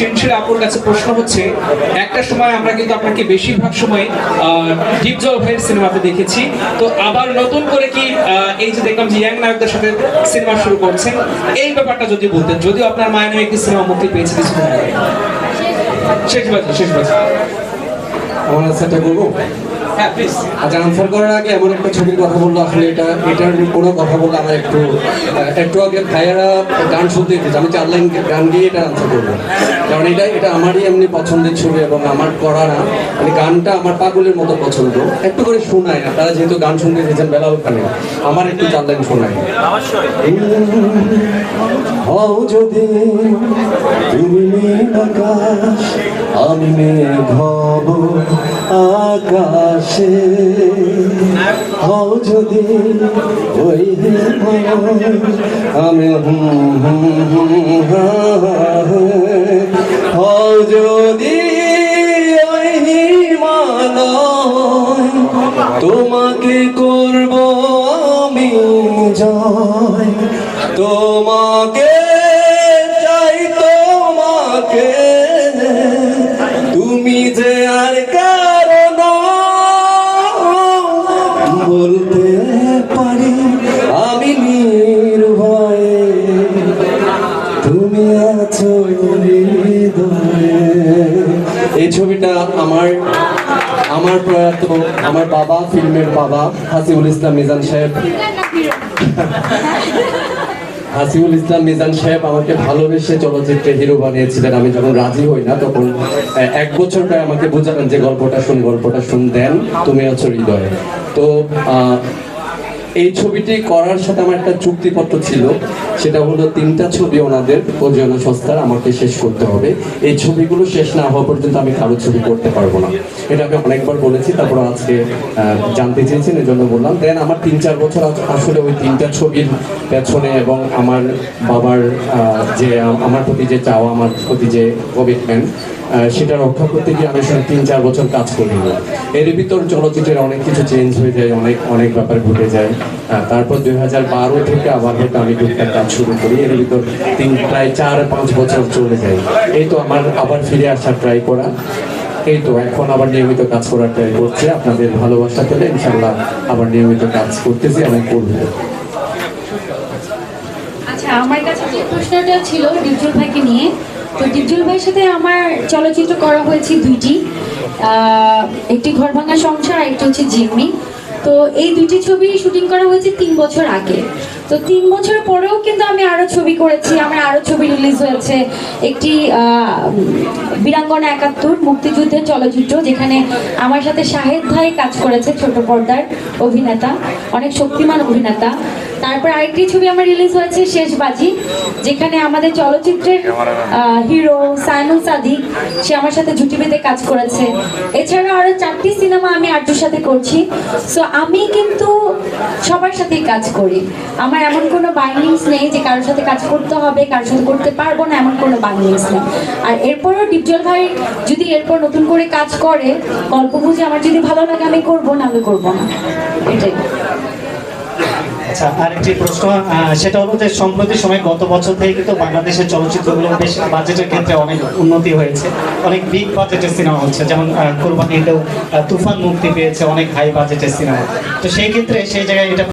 সেনশির আপুর কাছে প্রশ্ন হচ্ছে, একটা সময় আমরা কিন্তু আপনাকে বেশিরভাগ সময় ডিপ জল ভাইয়ের সিনেমাতে দেখেছি। তো আবার নতুন করে কি এই যে দেখলাম যে ইয়াং নায়কদের সাথে সিনেমা শুরু করছেন, এই ব্যাপারটা যদি বলতেন, যদিও আপনার মায়ের নামে একটি সিনেমা মুক্তি পেয়েছে কিছুদিন শেষ বাজার শেষ বাজার আমার আনসারটা করব হ্যাঁ আচ্ছা আনসার করার আগে এমন একটা ছবির কথা বলল। আসলে এটা এটার কোনো কথা বললে আমার একটু একটু আগে ভাইয়ারা গান শুনতে দিতেছে আমি চার লাইন গান দিয়ে এটা আনসার করব। কারণ এটা এটা আমারই এমনি পছন্দের ছবি এবং আমার করা না। মানে গানটা আমার পাগলের মতো পছন্দ। একটু করে শোনায় না। তারা যেহেতু গান শুনতে দিয়েছেন বেলা ওখানে আমার একটু চার লাইন শোনায়। হও যদি তুমি নীল আকাশ আমি মেঘ হব আকাশে হও যদি ওই আমি। হও যদি ওই তোমাকে করব আমি জয় তোমাকে বলতে পারি, আমি নির্ভয়ে। তুমি আছো এই ছবিটা আমার আমার প্রয়াত, আমার বাবা, ফিল্মের বাবা, হাসিবুল ইসলাম মিজান সাহেব। হাসিবুল ইসলাম মিজান সাহেব আমাকে ভালোবেসে চলচ্চিত্রে হিরো বানিয়েছিলেন। আমি যখন রাজি হই না, তখন এক বছর প্রায় আমাকে বোঝালেন যে গল্পটা শুন গল্পটা শুন, দেন, তুমি আছো হৃদয়ে। তো আহ, এই ছবিটি করার সাথে আমার একটা চুক্তিপত্র ছিল। সেটা হলো তিনটা ছবি ওনাদের প্রযোজনা সংস্থার আমাকে শেষ করতে হবে। এই ছবিগুলো শেষ না হওয়া পর্যন্ত আমি কারও ছবি করতে পারব না। এটা আমি অনেকবার বলেছি, তারপর আজকে জানতে চেয়েছেন এই জন্য বললাম। দেন আমার তিন চার বছর আসলে ওই তিনটা ছবির পেছনে এবং আমার বাবার যে আমার প্রতি যে চাওয়া, আমার প্রতি যে কমিটমেন্ট সেটা রক্ষা করতে গিয়ে আমি আসলে তিন চার বছর কাজ করি এর ভিতর চলচ্চিত্রের অনেক কিছু চেঞ্জ হয়ে যায়, অনেক অনেক ব্যাপার ঘটে যায়। তারপর দুই হাজার বারো থেকে আবার হয়তো আমি টুকটাক কাজ শুরু করি। এর ভিতর তিন, প্রায় চার, পাঁচ বছর চলে যায়। এই তো আমার, আবার ফিরে আসার ট্রাই করা। এই তো এখন আবার নিয়মিত কাজ করার ট্রাই করছে। আপনাদের ভালোবাসা পেলে ইনশাল্লাহ আবার নিয়মিত কাজ করতেছি এবং করব। আচ্ছা আমার কাছে যে প্রশ্নটা ছিল ডিপজল ভাইকে নিয়ে, তো ডিপজল ভাইয়ের সাথে আমার চলচ্চিত্র করা হয়েছে দুইটি। একটি ঘর ভাঙা সংসার আর একটি হচ্ছে জিম্মি। তো এই দুইটি ছবি শুটিং করা হয়েছে তিন বছর আগে। তো তিন বছর পরেও কিন্তু আমি আরও ছবি করেছি, আমার আরও ছবি রিলিজ হয়েছে। একটি বীরাঙ্গনা একাত্তর মুক্তিযুদ্ধের চলচ্চিত্র, যেখানে আমার সাথে শাহেদ ভাই কাজ করেছে, ছোট পর্দার অভিনেতা, অনেক শক্তিমান অভিনেতা। তারপর আরেকটি ছবি আমার রিলিজ হয়েছে, শেষবাজি, যেখানে আমাদের চলচ্চিত্রের হিরো সাইমুল সাদিক, সে আমার সাথে জুটি বেঁধে কাজ করেছে। এছাড়া আরও চারটি সিনেমা আমি আর্টুর সাথে করছি। সো আমি কিন্তু সবার সাথেই কাজ করি। আমার এমন কোনো বাইন্ডিংস নেই যে কারোর সাথে কাজ করতে হবে, কারোর সাথে করতে পারব না, এমন কোনো বাইন্ডিংস নেই। আর এরপরও ডিপজল ভাই যদি এরপর নতুন করে কাজ করে, গল্প বুঝে আমার যদি ভালো লাগে, আমি করব না, আমি করব না। এটাই। আচ্ছা আরেকটি প্রশ্ন সেটা হলো যে সম্প্রতি সময় গত বছর থেকে কিন্তু বাংলাদেশের চলচ্চিত্রগুলো বেশ বাজেটের ক্ষেত্রে অনেক উন্নতি হয়েছে। অনেক বিগ বাজেটের সিনেমা হচ্ছে, যেমন কোরবানিতেও তুফান মুক্তি পেয়েছে অনেক হাই বাজেটের সিনেমা তো সেই ক্ষেত্রে সেই জায়গায় এটা